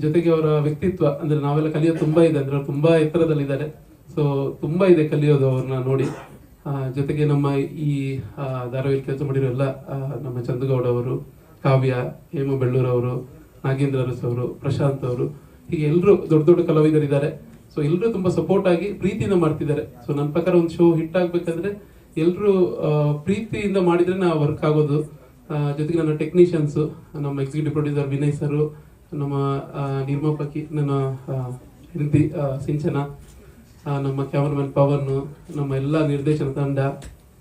ಜೊತೆಗೆ ಅವರ ವ್ಯಕ್ತಿತ್ವ, ಅಂದ್ರೆ ನಾವೆಲ್ಲ ಕಲಿಯೋದು ತುಂಬಾ ಇದೆ, ಅಂದ್ರೆ ಅವ್ರು ತುಂಬ ಎತ್ತರದಲ್ಲಿದ್ದಾರೆ. ಸೊ ತುಂಬಾ ಇದೆ ಕಲಿಯೋದು ಅವ್ರನ್ನ ನೋಡಿ. ಜೊತೆಗೆ ನಮ್ಮ ಈ ಧಾರಾವಾಹಿ ಕೆಲಸ ಮಾಡಿರೋ ಎಲ್ಲ ನಮ್ಮ ಚಂದಗೌಡ ಅವರು ಕಾವ್ಯ ಹೇಮ ಬೆಳ್ಳೂರವರು ನಾಗೇಂದ್ರ ಅರಸ್ ಅವರು ಪ್ರಶಾಂತ್ ಅವರು ಹೀಗೆ ಎಲ್ಲರೂ ದೊಡ್ಡ ದೊಡ್ಡ ಕಲಾವಿದರಿದ್ದಾರೆ. ಸೊ ಎಲ್ಲರೂ ತುಂಬಾ ಸಪೋರ್ಟ್ ಆಗಿ ಪ್ರೀತಿಯಿಂದ ಮಾಡ್ತಿದ್ದಾರೆ. ಸೊ ನನ್ನ ಪ್ರಕಾರ ಒಂದು ಶೋ ಹಿಟ್ ಆಗ್ಬೇಕಂದ್ರೆ ಎಲ್ಲರೂ ಪ್ರೀತಿಯಿಂದ ಮಾಡಿದ್ರೆ ನಾ ವರ್ಕ್ ಆಗೋದು. ಜೊತೆಗೆ ನನ್ನ ಟೆಕ್ನಿಷಿಯನ್ಸ್ ನಮ್ಮ ಎಕ್ಸಿಕ್ಯೂಟಿವ್ ಪ್ರೊಡ್ಯೂಸರ್ ವಿನಯ್ ಸರ್ ನಮ್ಮ ನಿರ್ಮಾಪಕಿ ನನ್ನ ಹೆಂಡತಿ ಸಿಂಚನ ನಮ್ಮ ಕ್ಯಾಮರಾಮನ್ ಪವನ್, ನಮ್ಮ ಎಲ್ಲ ನಿರ್ದೇಶನ ತಂಡ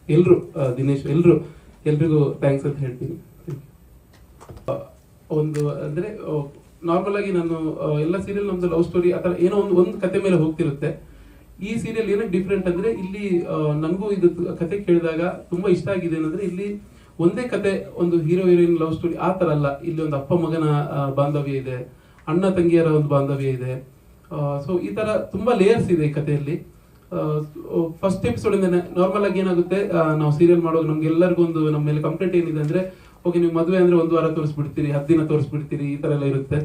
ಎಲ್ಲರೂ ದಿನೇಶ್ ಎಲ್ಲರೂ ಎಲ್ರಿಗೂ ಥ್ಯಾಂಕ್ಸ್ ಅಂತ ಹೇಳ್ತೀನಿ. ಒಂದು ಅಂದ್ರೆ ನಾರ್ಮಲ್ ಆಗಿ ನಾನು ಎಲ್ಲ ಸೀರಿಯಲ್ ನಮ್ದು ಲವ್ ಸ್ಟೋರಿ ಆತರ ಏನೋ ಒಂದು ಒಂದು ಕತೆ ಮೇಲೆ ಹೋಗ್ತಿರುತ್ತೆ. ಈ ಸೀರಿಯಲ್ ಏನಕ್ಕೆ ಡಿಫ್ರೆಂಟ್ ಅಂದ್ರೆ ಇಲ್ಲಿ ನನಗೂ ಇದು ಕತೆ ಕೇಳಿದಾಗ ತುಂಬಾ ಇಷ್ಟ ಆಗಿದೆ ಅಂದ್ರೆ ಇಲ್ಲಿ ಒಂದೇ ಕತೆ, ಒಂದು ಹೀರೋ ಹೀರೋಯಿನ್ ಲವ್ ಸ್ಟೋರಿ ಆ ತರ ಅಲ್ಲ. ಇಲ್ಲಿ ಒಂದು ಅಪ್ಪ ಮಗನ ಬಾಂಧವ್ಯ ಇದೆ, ಅಣ್ಣ ತಂಗಿಯರ ಒಂದು ಬಾಂಧವ್ಯ ಇದೆ. ಸೊ ಈ ತರ ತುಂಬಾ ಲೇಯರ್ಸ್ ಇದೆ ಈ ಕಥೆಯಲ್ಲಿ ಫಸ್ಟ್ ಎಪಿಸೋಡ್ ಇಂದ ನಾರ್ಮಲ್ ಆಗಿ ಏನಾಗುತ್ತೆ ನಾವು ಸೀರಿಯಲ್ ಮಾಡುವಾಗ ನಮ್ಗೆಲ್ಲರಿಗೂ ಒಂದು ನಮ್ಮ ಮೇಲೆ ಕಂಪ್ಲೇಂಟ್ ಏನಿದೆ ಅಂದ್ರೆ ಓಕೆ ನೀವು ಮದುವೆ ಅಂದ್ರೆ ಒಂದು ವಾರ ತೋರಿಸ್ಬಿಡ್ತೀರಿ, ಹತ್ತು ದಿನ ತೋರಿಸ್ಬಿಡ್ತೀರಿ, ಈ ತರ ಎಲ್ಲ ಇರುತ್ತೆ.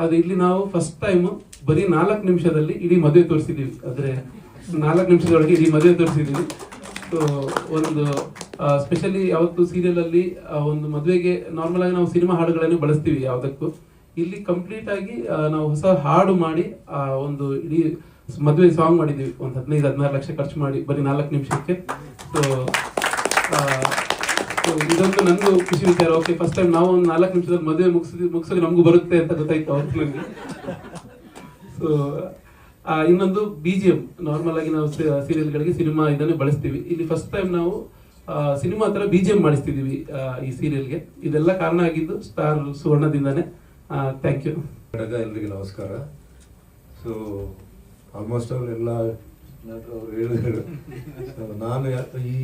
ಆದ್ರೆ ಇಲ್ಲಿ ನಾವು ಫಸ್ಟ್ ಟೈಮ್ ಬರೀ ನಾಲ್ಕು ನಿಮಿಷದಲ್ಲಿ ಇಡೀ ಮದುವೆ ತೋರಿಸಿದೀವಿ. ಆದ್ರೆ ನಾಲ್ಕು ನಿಮಿಷದೊಳಗೆ ಇಡೀ ಮದುವೆ ತೋರಿಸಿದೀವಿ. ಸೊ ಒಂದು ಸ್ಪೆಷಲಿ ಯಾವತ್ತು ಸೀರಿಯಲ್ ಅಲ್ಲಿ ಒಂದು ಮದುವೆಗೆ ನಾರ್ಮಲ್ ಆಗಿ ನಾವು ಸಿನಿಮಾ ಹಾಡುಗಳನ್ನು ಬಳಸ್ತೀವಿ ಯಾವುದಕ್ಕೂ. ಇಲ್ಲಿ ಕಂಪ್ಲೀಟ್ ಆಗಿ ನಾವು ಹೊಸ ಹಾಡು ಮಾಡಿ ಒಂದು ಇಡೀ ಮದುವೆ ಸಾಂಗ್ ಮಾಡಿದೀವಿ ಒಂದು ಹದಿನೈದು, ಹದಿನಾರು ಲಕ್ಷ ಖರ್ಚು ಮಾಡಿ ಬರೀ ನಾಲ್ಕು ನಿಮಿಷಕ್ಕೆ. ಸೊ ಇದೊಂದು ನಂದು ಖುಷಿ ವಿಚಾರ. ಓಕೆ ಫಸ್ಟ್ ಟೈಮ್ ನಾವು ಒಂದು ನಾಲ್ಕು ನಿಮಿಷದಲ್ಲಿ ಮದುವೆ ಮುಗಿಸಿದ ಮುಗಿಸೋಕೆ ನಮಗೂ ಬರುತ್ತೆ ಅಂತ ಗೊತ್ತಾಯ್ತು ಅವ್ರ ಸೊ ಇನ್ನೊಂದು ಬಿ ಜಿ ಎಂ ನಾರ್ಮಲ್ ಆಗಿ ನಾವು ಸೀರಿಯಲ್ಗಳಿಗೆ ಸಿನಿಮಾ ಇದನ್ನೇ ಬಳಸ್ತೀವಿ. ಇಲ್ಲಿ ಫಸ್ಟ್ ಟೈಮ್ ನಾವು ಸಿನಿಮಾ ತರ ಬಿ ಜಿ ಎಂ ಮಾಡಿಸ್ತಿದ್ದೀವಿ ಈ ಸೀರಿಯಲ್ಗೆ. ಇದೆಲ್ಲ ಕಾರಣ ಆಗಿದ್ದು ಸ್ಟಾರ್ ಸುವರ್ಣದಿಂದಾನೆ. ಥ್ಯಾಂಕ್ ಯು ಎಲ್ರಿಗೆ ನಮಸ್ಕಾರ. ಸೊ ಆಲ್ಮೋಸ್ಟ್ ಅವರೆಲ್ಲ ಅವ್ರು ನಾನು ಈ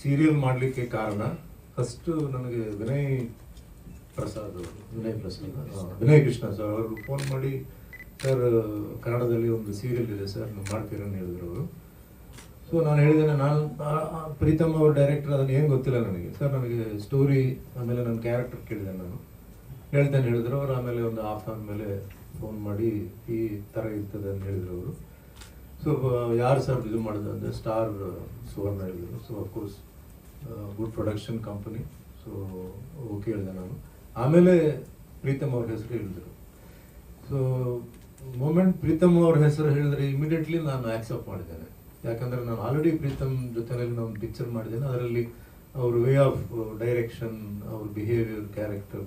ಸೀರಿಯಲ್ ಮಾಡಲಿಕ್ಕೆ ಕಾರಣ ಫಸ್ಟ್ ನನಗೆ ವಿನಯ್ ಪ್ರಸಾದ್ ಅವರು ವಿನಯ್ ಪ್ರಸಾದ್. ವಿನಯ್ ಕೃಷ್ಣ ಸರ್ ಅವರು ಫೋನ್ ಮಾಡಿ ಸರ್ ಕನ್ನಡದಲ್ಲಿ ಒಂದು ಸೀರಿಯಲ್ ಇದೆ ಸರ್ ನೀವು ಮಾಡ್ತೀರನ್ನು ಅಂತ ಹೇಳಿದ್ರು ಅವರು. ಸೊ ನಾನು ಹೇಳಿದ್ದೇನೆ ನಾನು ಪ್ರೀತಮ್ ಅವ್ರ ಡೈರೆಕ್ಟರ್ ಅದನ್ನು ಏನು ಗೊತ್ತಿಲ್ಲ ನನಗೆ. ಸರ್ ನನಗೆ ಸ್ಟೋರಿ ಆಮೇಲೆ ನನ್ನ ಕ್ಯಾರೆಕ್ಟರ್ ಕೇಳಿದೆ ನಾನು. ಹೇಳ್ತೇನೆ ಹೇಳಿದ್ರು ಅವರು ಆಮೇಲೆ ಒಂದು ಹಾಫ್ ಆದ್ಮೇಲೆ ಫೋನ್ ಮಾಡಿ ಈ ಥರ ಇರ್ತದೆ ಅಂತ ಹೇಳಿದ್ರು ಅವರು. ಸೊ ಯಾರು ಸರ್ ಇದು ಮಾಡಿದ್ರು ಅಂದರೆ ಸ್ಟಾರ್ ಸುವರ್ಣ ಹೇಳಿದರು. So of course good production company so okay ಹೇಳಿದೆ ನಾನು. ಆಮೇಲೆ ಪ್ರೀತಮ್ ಅವ್ರ ಹೆಸರು ಹೇಳಿದರು. ಸೊ ಮೊಮೆಂಟ್ ಪ್ರೀತಮ್ ಅವ್ರ ಹೆಸರು ಹೇಳಿದ್ರೆ ಇಮಿಡಿಯೇಟ್ಲಿ ನಾನು ಆಕ್ಸೆಪ್ಟ್ ಮಾಡಿದ್ದೇನೆ. ಯಾಕಂದರೆ ನಾನು ಆಲ್ರೆಡಿ ಪ್ರೀತಮ್ ಜೊತೆಯಲ್ಲಿ ನಾನು ಪಿಕ್ಚರ್ ಮಾಡಿದ್ದೇನೆ. ಅದರಲ್ಲಿ ಅವ್ರ ವೇ ಆಫ್ ಡೈರೆಕ್ಷನ್ ಅವ್ರ ಬಿಹೇವಿಯರ್ ಕ್ಯಾರೆಕ್ಟರ್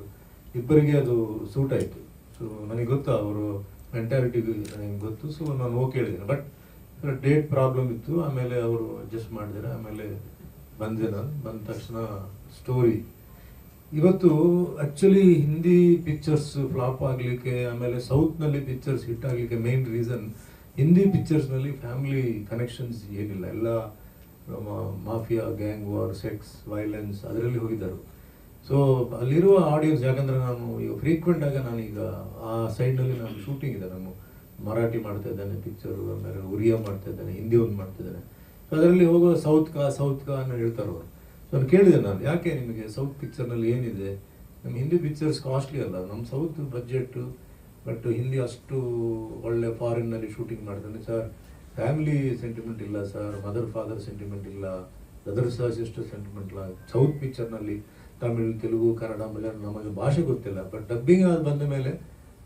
ಇಬ್ಬರಿಗೆ ಅದು ಸೂಟ್ ಆಯಿತು. ಸೊ ನನಗೆ ಗೊತ್ತು ಅವರು ಮೆಂಟಾಲಿಟಿ ನನಗೆ ಗೊತ್ತು. ಸೊ ನಾನು ಓಕೆ ಹೇಳಿದ್ದೇನೆ. ಬಟ್ ಡೇಟ್ ಪ್ರಾಬ್ಲಮ್ ಇತ್ತು. ಆಮೇಲೆ ಅವರು ಅಡ್ಜಸ್ಟ್ ಮಾಡಿದ್ದಾರೆ. ಆಮೇಲೆ ಬಂದೆ ನಾನು ಬಂದ ತಕ್ಷಣ ಸ್ಟೋರಿ ಇವತ್ತು ಆಕ್ಚುಲಿ ಹಿಂದಿ ಪಿಕ್ಚರ್ಸ್ ಫ್ಲಾಪ್ ಆಗಲಿಕ್ಕೆ, ಆಮೇಲೆ ಸೌತ್ನಲ್ಲಿ ಪಿಕ್ಚರ್ಸ್ ಹಿಟ್ ಆಗಲಿಕ್ಕೆ ಮೇನ್ ರೀಸನ್ ಹಿಂದಿ ಪಿಕ್ಚರ್ಸ್ನಲ್ಲಿ ಫ್ಯಾಮಿಲಿ ಕನೆಕ್ಷನ್ಸ್ ಏನಿಲ್ಲ. ಎಲ್ಲ mafia gang war sex violence ಅದರಲ್ಲಿ ಹೋಗಿದ್ದರು. ಸೊ ಅಲ್ಲಿರುವ ಆಡಿಯನ್ಸ್ ಯಾಕಂದರೆ ನಾನು ಈಗ ಫ್ರೀಕ್ವೆಂಟ್ ಆಗಿ ನಾನೀಗ ಆ ಸೈಡ್ನಲ್ಲಿ ನಾನು ಶೂಟಿಂಗ್ ಇದೆ. ನಾನು ಮರಾಠಿ ಮಾಡ್ತಾ ಇದ್ದಾನೆ ಪಿಕ್ಚರು ಆಮೇಲೆ ಉರಿಯಾ ಮಾಡ್ತಾ ಇದ್ದಾನೆ ಹಿಂದಿ ಒಂದು ಮಾಡ್ತಾ ಅದರಲ್ಲಿ ಹೋಗೋ ಸೌತ್ ಕಾ ಸೌತ್ ಕಾ ಅನ್ನೋ ಹೇಳ್ತಾರೆ ಅವರು. ನಾನು ಕೇಳಿದೆ ನಾನು, ಯಾಕೆ ನಿಮಗೆ ಸೌತ್ ಪಿಕ್ಚರ್ನಲ್ಲಿ ಏನಿದೆ? ನಮ್ಮ ಹಿಂದಿ ಪಿಕ್ಚರ್ಸ್ ಕಾಸ್ಟ್ಲಿ ಅಲ್ಲ ನಮ್ಮ ಸೌತ್ ಬಜೆಟ್ಟು ಬಟ್ ಹಿಂದಿ ಅಷ್ಟು ಒಳ್ಳೆ ಫಾರಿನ್ನಲ್ಲಿ ಶೂಟಿಂಗ್ ಮಾಡ್ತಾನೆ. ಸರ್ ಫ್ಯಾಮಿಲಿ ಸೆಂಟಿಮೆಂಟ್ ಇಲ್ಲ ಸರ್ ಮದರ್ ಫಾದರ್ ಸೆಂಟಿಮೆಂಟ್ ಇಲ್ಲ. ಬ್ರದರ್ ಸರ್ ಸಿಸ್ಟರ್ ಸೆಂಟಿಮೆಂಟ್ ಇಲ್ಲ. ಸೌತ್ ಪಿಕ್ಚರ್ನಲ್ಲಿ ತಮಿಳು ತೆಲುಗು ಕನ್ನಡ ಮಲಯಾಳಂ ನಮಗೆ ಭಾಷೆ ಗೊತ್ತಿಲ್ಲ. ಬಟ್ ಡಬ್ಬಿಂಗ್ ಅದು ಬಂದ ಮೇಲೆ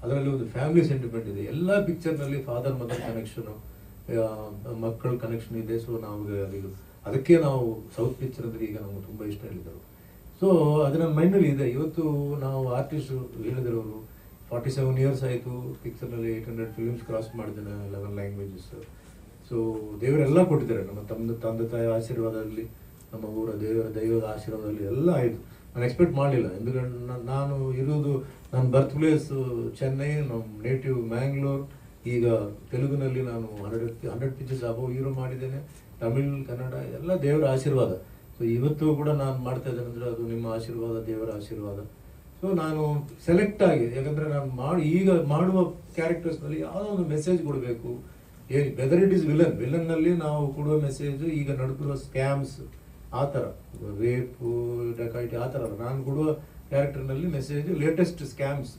ಅದರಲ್ಲಿ ಒಂದು ಫ್ಯಾಮಿಲಿ ಸೆಂಟಿಮೆಂಟ್ ಇದೆ. ಎಲ್ಲ ಪಿಕ್ಚರ್ನಲ್ಲಿ ಫಾದರ್ ಮದರ್ ಕನೆಕ್ಷನು ಮಕ್ಕಳ ಕನೆಕ್ಷನ್ ಇದೆ ಸೊ ನಾವು ಅದು ಅದಕ್ಕೆ ನಾವು ಸೌತ್ ಪಿಕ್ಚರ್ ಅಂದ್ರೆ ಈಗ ನಮ್ಗೆ ತುಂಬ ಇಷ್ಟ ಹೇಳಿದರು ಸೊ ಅದು ನನ್ನ ಮೈಂಡಲ್ಲಿ ಇದೆ ಇವತ್ತು ನಾವು ಆರ್ಟಿಸ್ಟ್ ಹೇಳಿದರವರು ಫಾರ್ಟಿ ಸೆವೆನ್ ಇಯರ್ಸ್ ಆಯಿತು ಪಿಕ್ಚರ್ನಲ್ಲಿ ಏಯ್ಟ್ ಹಂಡ್ರೆಡ್ ಫಿಲ್ಮ್ಸ್ ಕ್ರಾಸ್ ಮಾಡಿದ್ದೇನೆ ಲೆವೆನ್ ಲ್ಯಾಂಗ್ವೇಜಸ್ ಸೊ ದೇವರೆಲ್ಲ ಕೊಟ್ಟಿದ್ದಾರೆ ನಮ್ಮ ತಂದೆ ತಂದೆ ತಾಯಿ ಆಶೀರ್ವಾದದಲ್ಲಿ ನಮ್ಮ ಊರ ದೇವರ ದೈವದ ಆಶೀರ್ವಾದದಲ್ಲಿ ಎಲ್ಲ ಆಯಿತು ನಾನು ಎಕ್ಸ್ಪೆಕ್ಟ್ ಮಾಡಲಿಲ್ಲ ఎందుకంటే ನ- ನಾನು ಇರೋದು ನನ್ನ ಬರ್ತ್ ಪ್ಲೇಸ್ ಚೆನ್ನೈ ನಮ್ಮ ನೇಟಿವ್ ಮ್ಯಾಂಗ್ಳೂರ್ ಈಗ ತೆಲುಗಿನಲ್ಲಿ ನಾನು hundred hundred pictures above hero ಮಾಡಿದ್ದೇನೆ. ತಮಿಳ್, ಕನ್ನಡ, ಎಲ್ಲ ದೇವರ ಆಶೀರ್ವಾದ. ಸೊ ಇವತ್ತು ಕೂಡ ನಾನು ಮಾಡ್ತಾ ಇದ್ದೇನೆ ಅಂದರೆ ಅದು ನಿಮ್ಮ ಆಶೀರ್ವಾದ, ದೇವರ ಆಶೀರ್ವಾದ. ಸೊ ನಾನು ಸೆಲೆಕ್ಟ್ ಆಗಿದೆ ಯಾಕಂದರೆ ನಾನು ಮಾಡಿ, ಈಗ ಮಾಡುವ ಕ್ಯಾರೆಕ್ಟರ್ಸ್ನಲ್ಲಿ ಯಾವುದೋ ಒಂದು ಮೆಸೇಜ್ ಕೊಡಬೇಕು. ಏನು ವೆದರ್ ಇಟ್ ಇಸ್ ವಿಲನ್ ವಿಲನ್ನಲ್ಲಿ ನಾವು ಕೊಡುವ ಮೆಸೇಜ್ ಈಗ ನಡೆದಿರುವ ಸ್ಕ್ಯಾಮ್ಸ್ ಆ ಥರ. ರೇಪು ಡಕಾಯಿಟಿ ಆ ಥರ ನಾನು ಕೊಡುವ ಕ್ಯಾರೆಕ್ಟರ್ನಲ್ಲಿ ಮೆಸೇಜ್ ಲೇಟೆಸ್ಟ್ ಸ್ಕ್ಯಾಮ್ಸ್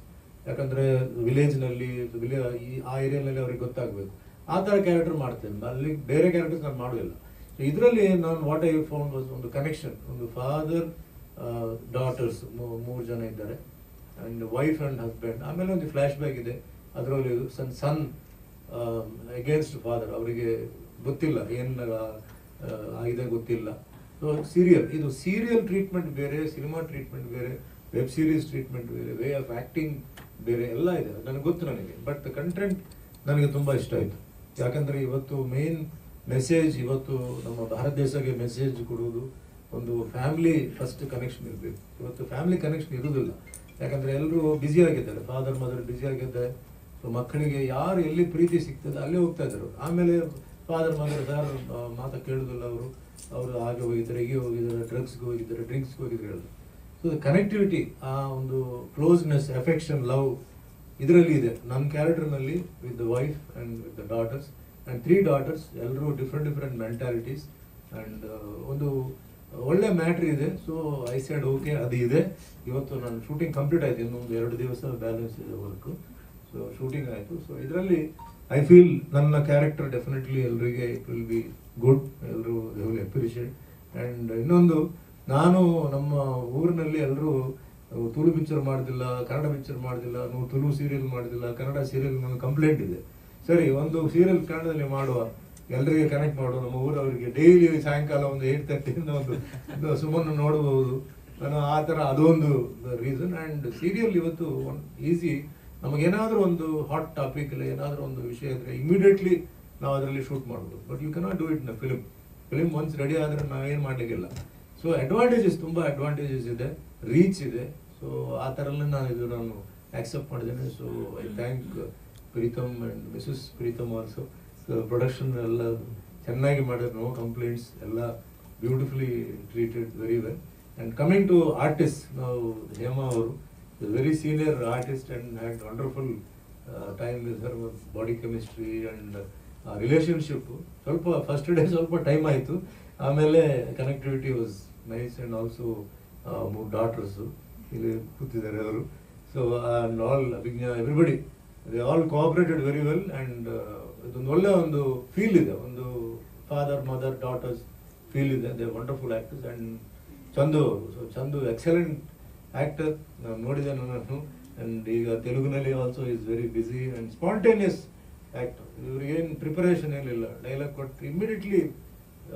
ಯಾಕಂದ್ರೆ ವಿಲೇಜ್ನಲ್ಲಿ, ವಿಲೇ, ಈ, ಆ ಏರಿಯಾನಲ್ಲಿ ಅವ್ರಿಗೆ ಗೊತ್ತಾಗಬೇಕು. ಆ ಥರ ಕ್ಯಾರೆಕ್ಟರ್ ಮಾಡ್ತೇನೆ. ಅಲ್ಲಿ ಬೇರೆ ಕ್ಯಾರೆಕ್ಟರ್ಸ್ ನಾನು ಮಾಡೋದಿಲ್ಲ. ಇದರಲ್ಲಿ ನಾನು ವಾಟ್ ಐ ಫೌಂಡ್ ವಾಸ್ ಒಂದು ಕನೆಕ್ಷನ್ ಒಂದು ಫಾದರ್ ಡಾಟರ್ಸ್ ಮೂರು ಜನ ಇದ್ದಾರೆ. ಆ್ಯಂಡ್ ವೈಫ್ ಆ್ಯಂಡ್ ಹಸ್ಬೆಂಡ್ ಆಮೇಲೆ ಒಂದು ಫ್ಲ್ಯಾಶ್ ಬ್ಯಾಕ್ ಇದೆ. ಅದರಲ್ಲಿ ಸನ್ ಸನ್ ಅಗೇನ್ಸ್ಟ್ ಫಾದರ್ ಅವರಿಗೆ ಗೊತ್ತಿಲ್ಲ. ಏನು ಆಗಿದೆ ಗೊತ್ತಿಲ್ಲ. ಸೊ ಸೀರಿಯಲ್ ಇದು ಸೀರಿಯಲ್ ಟ್ರೀಟ್ಮೆಂಟ್ ಬೇರೆ ಸಿನಿಮಾ ಟ್ರೀಟ್ಮೆಂಟ್ ಬೇರೆ ವೆಬ್ ಸೀರೀಸ್ ಟ್ರೀಟ್ಮೆಂಟ್ ಬೇರೆ ವೇ ಆಫ್ ಆ್ಯಕ್ಟಿಂಗ್ ಬೇರೆ ಎಲ್ಲ ಇದೆ. ನನಗೆ ಗೊತ್ತು ನನಗೆ. ಬಟ್ ಕಂಟೆಂಟ್ ನನಗೆ ತುಂಬ ಇಷ್ಟ ಆಯಿತು. ಯಾಕಂದರೆ ಇವತ್ತು ಮೇನ್ ಮೆಸೇಜ್ ಇವತ್ತು ನಮ್ಮ ಭಾರತ ದೇಶಕ್ಕೆ ಮೆಸೇಜ್ ಕೊಡುವುದು ಒಂದು ಫ್ಯಾಮಿಲಿ ಫಸ್ಟ್ ಕನೆಕ್ಷನ್ ಇರಬೇಕು. ಇವತ್ತು ಫ್ಯಾಮಿಲಿ ಕನೆಕ್ಷನ್ ಇರುವುದಿಲ್ಲ. ಯಾಕಂದರೆ ಎಲ್ಲರೂ ಬ್ಯುಸಿ ಆಗಿದ್ದಾರೆ. ಫಾದರ್ ಮದರ್ ಬ್ಯುಸಿ ಆಗಿದ್ದಾರೆ. ಸೊ ಮಕ್ಕಳಿಗೆ ಯಾರು ಎಲ್ಲಿ ಪ್ರೀತಿ ಸಿಗ್ತದೆ ಅಲ್ಲೇ ಹೋಗ್ತಾ ಇದ್ದರು. ಆಮೇಲೆ ಫಾದರ್ ಮದರ್ ಸರ್ ಮಾತು ಕೇಳೋದಿಲ್ಲ ಅವರು. ಅವರು ಹಾಗೆ ಹೋಗಿದ್ದಾರೆ, ಹೀಗೆ ಹೋಗಿದ್ದಾರೆ ಡ್ರಗ್ಸ್ಗೆ ಹೋಗಿದ್ದಾರೆ ಡ್ರಿಂಕ್ಸ್ಗೆ ಹೋಗಿದ್ದಾರೆ ಹೇಳೋದು. ಸೊ ಕನೆಕ್ಟಿವಿಟಿ ಆ ಒಂದು ಕ್ಲೋಸ್ನೆಸ್ ಎಫೆಕ್ಷನ್ ಲವ್ ಇದರಲ್ಲಿ ಇದೆ. ನನ್ನ ಕ್ಯಾರೆಕ್ಟರ್ನಲ್ಲಿ with the wife and with the daughters and three daughters ಎಲ್ಲರೂ ಡಿಫ್ರೆಂಟ್ ಡಿಫ್ರೆಂಟ್ ಮೆಂಟಾಲಿಟೀಸ್ ಆ್ಯಂಡ್ ಒಂದು ಒಳ್ಳೆ ಮ್ಯಾಟ್ರ್ ಇದೆ. ಸೊ ಐ ಸೈಡ್ ಓಕೆ ಅದು ಇದೆ. ಇವತ್ತು ನಾನು ಶೂಟಿಂಗ್ ಕಂಪ್ಲೀಟ್ ಆಯಿತು. ಇನ್ನೊಂದು ಎರಡು ದಿವಸ ಬ್ಯಾಲೆನ್ಸ್ ಇದೆ ವರ್ಕು ಸೊ ಶೂಟಿಂಗ್ ಆಯಿತು. ಸೊ ಇದರಲ್ಲಿ ಐ ಫೀಲ್ ನನ್ನ ಕ್ಯಾರೆಕ್ಟರ್ ಡೆಫಿನೆಟ್ಲಿ ಎಲ್ಲರಿಗೆ ಇಟ್ ವಿಲ್ ಬಿ ಗುಡ್ ಎಲ್ಲರೂ ದೇ ವಿಲ್ ಅಪ್ರಿಷಿಯೇಟ್ ಆ್ಯಂಡ್ ಇನ್ನೊಂದು ನಾನು ನಮ್ಮ ಊರಿನಲ್ಲಿ ಎಲ್ಲರೂ ತುಳು ಪಿಕ್ಚರ್ ಮಾಡೋದಿಲ್ಲ, ಕನ್ನಡ ಪಿಕ್ಚರ್ ಮಾಡೋದಿಲ್ಲ, ನೀವು ತುಳು ಸೀರಿಯಲ್ ಮಾಡೋದಿಲ್ಲ, ಕನ್ನಡ ಸೀರಿಯಲ್ ನನ್ನ ಕಂಪ್ಲೇಂಟ್ ಇದೆ. ಸರಿ, ಒಂದು ಸೀರಿಯಲ್ ಕನ್ನಡದಲ್ಲಿ ಮಾಡುವ ಎಲ್ಲರಿಗೆ ಕನೆಕ್ಟ್ ಮಾಡುವ ನಮ್ಮ ಊರವರಿಗೆ ಡೈಲಿ ಸಾಯಂಕಾಲ ಒಂದು ಏಟ್ ತರ್ಟಿಯಿಂದ ಒಂದು ಸುಮ್ಮನೆ ನೋಡಬಹುದು. ನಾನು ಆ ಥರ ಅದೊಂದು ರೀಸನ್ ಆ್ಯಂಡ್ ಸೀರಿಯಲ್ ಇವತ್ತು ಒನ್ ಈಸಿ ನಮಗೇನಾದರೂ ಒಂದು ಹಾಟ್ ಟಾಪಿಕ್ ಇಲ್ಲ, ಏನಾದರೂ ಒಂದು ವಿಷಯ ಇದ್ರೆ ಇಮಿಡಿಯೇಟ್ಲಿ ನಾವು ಅದರಲ್ಲಿ ಶೂಟ್ ಮಾಡ್ಬೋದು. ಬಟ್ ಯು ಕೆನಾಟ್ ಡೂ ಇಟ್ನ ಫಿಲ್ಮ್ ಫಿಲ್ಮ್ ಒನ್ಸ್ ರೆಡಿ ಆದರೆ ನಾವೇನು ಮಾಡಲಿಕ್ಕಿಲ್ಲ. ಸೊ ಅಡ್ವಾಂಟೇಜಸ್ ತುಂಬ ಅಡ್ವಾಂಟೇಜಸ್ ಇದೆ ರೀಚ್ ಇದೆ. ಸೊ ಆ ಥರ ನಾನು ಇದು ನಾನು ಆಕ್ಸೆಪ್ಟ್ ಮಾಡಿದ್ದೇನೆ. So I thank Pritam and Mrs Pritam also production ಎಲ್ಲ ಚೆನ್ನಾಗಿ ಮಾಡಿದ್ರು. ನೋ ಕಂಪ್ಲೇಂಟ್ಸ್ ಎಲ್ಲ beautifully treated very well and coming to artist ನಾವು ಹೇಮಾ ಅವರು very senior artist and had wonderful time with her body chemistry and relationship ಸ್ವಲ್ಪ first day ಸ್ವಲ್ಪ time ಆಯಿತು. ಆಮೇಲೆ connectivity was nice and also ಮೂರು daughters ಇಲ್ಲಿ ಕೂತಿದ್ದಾರೆ ಅವರು. So and all Abhijna everybody they all cooperated very well and ಇದೊಂದು ಒಳ್ಳೆ ಒಂದು ಫೀಲ್ ಇದೆ. ಒಂದು ಫಾದರ್ ಮದರ್ ಡಾಟರ್ಸ್ ಫೀಲ್ ಇದೆ. They wonderful actors and Chandu ಅವರು. ಸೊ ಚಂದು ಎಕ್ಸಲೆಂಟ್ ಆ್ಯಕ್ಟರ್ ನಾನು ನೋಡಿದ್ದೇನೆ ನಾನು. ಆ್ಯಂಡ್ ಈಗ ತೆಲುಗುನಲ್ಲಿ also is very busy and spontaneous actor ಇವ್ರಿಗೆ ಏನು ಪ್ರಿಪರೇಷನ್ ಏನಿಲ್ಲ. ಡೈಲಾಗ್ ಕೊಟ್ಟು ಇಮಿಡಿಯೇಟ್ಲಿ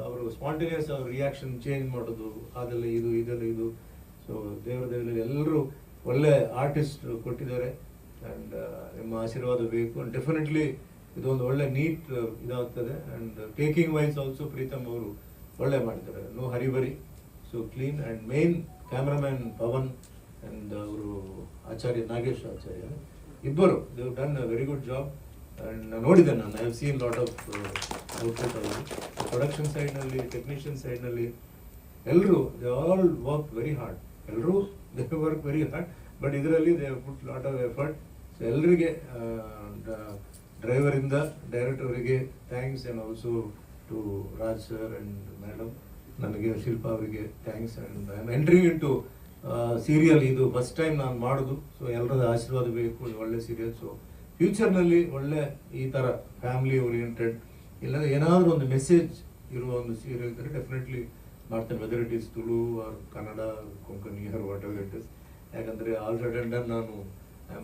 ಅವರು ಸ್ಪಾಂಟೇನಿಯಸ್ ಅವ್ರ ರಿಯಾಕ್ಷನ್ ಚೇಂಜ್ ಮಾಡೋದು, ಅದೆಲ್ಲ ಇದು, ಇದೆಲ್ಲ ಇದು. ಸೊ ದೇವರ ದೇವರಲ್ಲಿ ಎಲ್ಲರೂ ಒಳ್ಳೆ ಆರ್ಟಿಸ್ಟ್ ಕೊಟ್ಟಿದ್ದಾರೆ. ಆ್ಯಂಡ್ ನಿಮ್ಮ ಆಶೀರ್ವಾದ ಬೇಕು. ಆ್ಯಂಡ್ ಡೆಫಿನೆಟ್ಲಿ ಇದೊಂದು ಒಳ್ಳೆ ನೀಟ್ ಇದಾಗ್ತದೆ. And taking wise also Pritam ಅವರು ಒಳ್ಳೆ ಮಾಡಿದ್ದಾರೆ. No hurry-burry. So clean and main cameraman Pawan and ಅವರು ಆಚಾರ್ಯ ನಾಗೇಶ್ ಆಚಾರ್ಯ. ಇಬ್ಬರು they've done a very good job and ನಾನು I have seen lot of output production ಸೈಡ್ನಲ್ಲಿ ಟೆಕ್ನಿಷಿಯನ್ ಸೈಡ್ನಲ್ಲಿ ಎಲ್ಲರೂ they all work very hard ಎಲ್ಲರೂ they work very hard but ಇದರಲ್ಲಿ they put lot of effort so ಎಲ್ಲರಿಗೆ ಡ್ರೈವರಿಂದ ಡೈರೆಕ್ಟರ್ಗೆ thanks and also to Raj sir and madam ನನಗೆ ಶಿಲ್ಪಾ ಅವರಿಗೆ thanks and I am entering in to serial ಇದು first time ನಾನು ಮಾಡೋದು. So ಎಲ್ಲರದ ಆಶೀರ್ವಾದ ಬೇಕು, ಒಳ್ಳೆ ಸೀರಿಯಲ್ ಸೊ ಫ್ಯೂಚರ್ನಲ್ಲಿ ಒಳ್ಳೆ ಈ ಥರ ಫ್ಯಾಮಿಲಿ ಓರಿಯೆಂಟೆಡ್ ಇಲ್ಲ ಏನಾದರೂ ಒಂದು ಮೆಸೇಜ್ ಇರುವ ಒಂದು ಸೀರಿಯಲ್ ಇದ್ದರೆ ಡೆಫಿನೆಟ್ಲಿ ಮಾಡ್ತೇನೆ. Whether it is Tulu or Kannada, Konkani or whatever it is ಯಾಕಂದರೆ ಸಡೆಂಡರ್ ನಾನು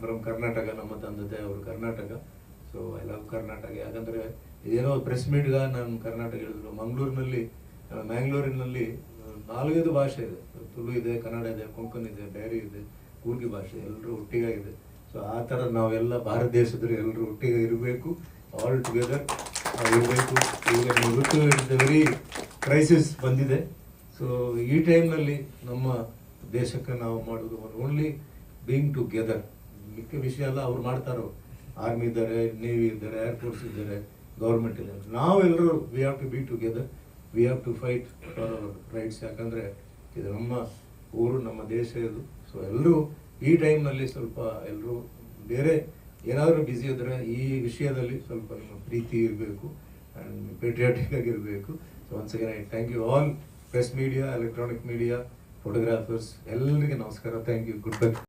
ಫ್ರಮ್ ಕರ್ನಾಟಕ ನಮ್ಮ ತಂದೆ ಅವರು Karnataka so I love Karnataka ಯಾಕಂದರೆ ಇದೇನೋ ಪ್ರೆಸ್ ಮೀಟ್ಗೆ ನಾನು ಕರ್ನಾಟಕ ಹೇಳಿದ್ರು. ಮಂಗಳೂರಿನಲ್ಲಿ ಮ್ಯಾಂಗ್ಳೂರಿನಲ್ಲಿ ನಾಲ್ಕೈದು ಭಾಷೆ ಇದೆ. ತುಳು ಇದೆ, ಕನ್ನಡ ಇದೆ, ಕೊಂಕಣಿ ಇದೆ ಡೈರಿ ಇದೆ ಕೂರ್ಗಿ ಭಾಷೆ ಎಲ್ಲರೂ ಒಟ್ಟಿಗಾಗಿದೆ ಸೊ ಆ ಥರ ನಾವೆಲ್ಲ ಭಾರತ ದೇಶದವರು ಎಲ್ಲರೂ ಒಟ್ಟಿಗೆ ಇರಬೇಕು ಆಲ್ ಟುಗೆದರ್ ಇರಬೇಕು. ಈಗ ನಿವೃತ್ತು ವೆರಿ ಕ್ರೈಸಿಸ್ ಬಂದಿದೆ. ಸೊ ಈ ಟೈಮ್ನಲ್ಲಿ ನಮ್ಮ ದೇಶಕ್ಕೆ ನಾವು ಮಾಡೋದು ಓನ್ಲಿ ಬೀಯಿಂಗ್ ಟುಗೆದರ್ ಮಿಕ್ಕ ವಿಷಯ ಎಲ್ಲ ಅವ್ರು ಮಾಡ್ತಾರೋ ಆರ್ಮಿ ಇದ್ದಾರೆ ನೇವಿ ಇದ್ದಾರೆ ಏರ್ಫೋರ್ಸ್ ಇದ್ದಾರೆ ಗೌರ್ಮೆಂಟ್ ಇದೆ ನಾವೆಲ್ಲರೂ we have to be together we have to fight for our rights ಯಾಕಂದರೆ ಇದು ನಮ್ಮ ಊರು, ನಮ್ಮ ದೇಶ ಇದು. ಸೊ ಎಲ್ಲರೂ ಈ ಟೈಮ್ನಲ್ಲಿ ಸ್ವಲ್ಪ ಎಲ್ಲರೂ ಬೇರೆ ಏನಾದರೂ ಬ್ಯುಸಿ ಇದ್ದರೆ ಈ ವಿಷಯದಲ್ಲಿ ಸ್ವಲ್ಪ ನಿಮ್ಮ ಪ್ರೀತಿ ಇರಬೇಕು ಆ್ಯಂಡ್ ಪೇಟ್ರಿಯಾಟಿಕ್ ಆಗಿರಬೇಕು so once again I thank you all press media electronic media photographers ಎಲ್ಲರಿಗೆ ನಮಸ್ಕಾರ. Thank you good bye